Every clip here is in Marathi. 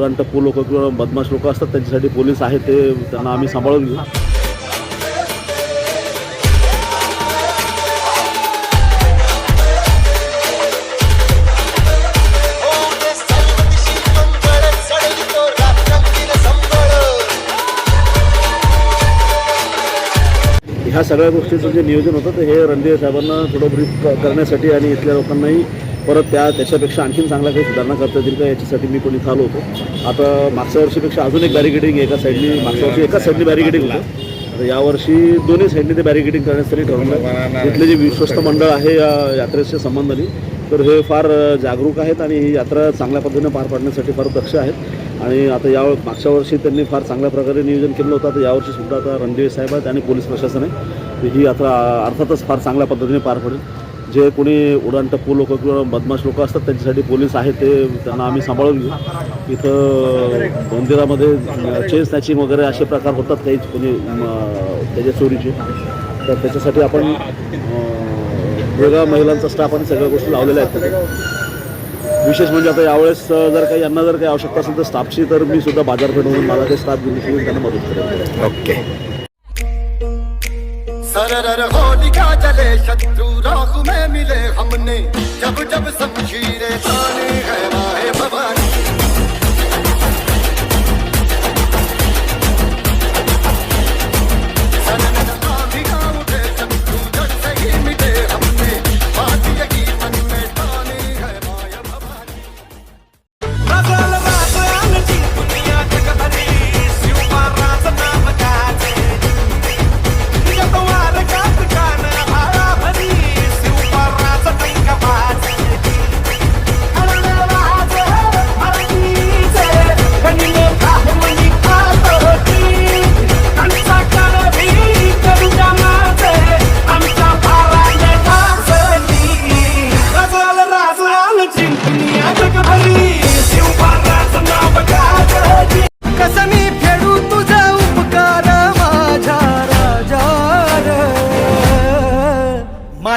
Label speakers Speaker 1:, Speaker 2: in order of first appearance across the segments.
Speaker 1: हो
Speaker 2: टप्पू लोक किंवा बदमाश लोक असतात त्यांच्यासाठी पोलीस आहेत ते त्यांना आम्ही सांभाळून घेऊ. ह्या सगळ्या गोष्टीचं जे नियोजन होतं ते हे रणदेव साहेबांना थोडं ब्रीफ करण्यासाठी आणि इथल्या लोकांनाही परत त्या त्याच्यापेक्षा आणखीन चांगल्या काही सुधारणा करता येतील का याच्यासाठी मी कोणी इथं होतो. आता मागच्या वर्षीपेक्षा अजून एक बॅरिकेडिंग एका साईडनी मागच्या वर्षी एकाच साईडनी बॅरिकेडिंग होतं. तर यावर्षी दोन्ही साईडने ते बॅरिकेडिंग करण्यासाठी ठरवलं. तिथले जे विश्वस्त मंडळ आहे या यात्रेच्या संबंधाने तर हे फार जागरूक आहेत आणि ही यात्रा चांगल्या पद्धतीने पार पाडण्यासाठी फार दक्ष आहेत. आणि आता या मागच्या वर्षी त्यांनी फार चांगल्या प्रकारे नियोजन केलं होतं. आता यावर्षी सुद्धा आता रणदेवी साहेब आहेत आणि पोलीस प्रशासन आहे. तर ही यात्रा अर्थातच फार चांगल्या पद्धतीने पार पडेल. जे कोणी उडाण टप्पू लोक किंवा बदमाश लोक असतात त्यांच्यासाठी पोलीस आहेत ते त्यांना आम्ही सांभाळून घेऊ. इथं मंदिरामध्ये चेन स्नॅचिंग वगैरे असे प्रकार होतात काही कोणी त्याच्या चोरीचे. तर त्याच्यासाठी आपण वेगळा महिलांचा स्टाफ आणि सगळ्या गोष्टी लावलेल्या आहेत विशेष म्हणजे आता यावेळेस जर काही यांना जर काही आवश्यकता असेल तर स्टाफची तर मी सुद्धा बाजारपेठ मला ते स्टाफ घेऊन त्यांना मदत करेल
Speaker 3: ओके.
Speaker 4: सरर होलिका जले शत्रु राख में मिले हमने। जब जब शमशीरें ताने है भवानी।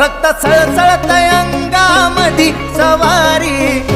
Speaker 1: रक्त सळसळत अंगामधी सवारी.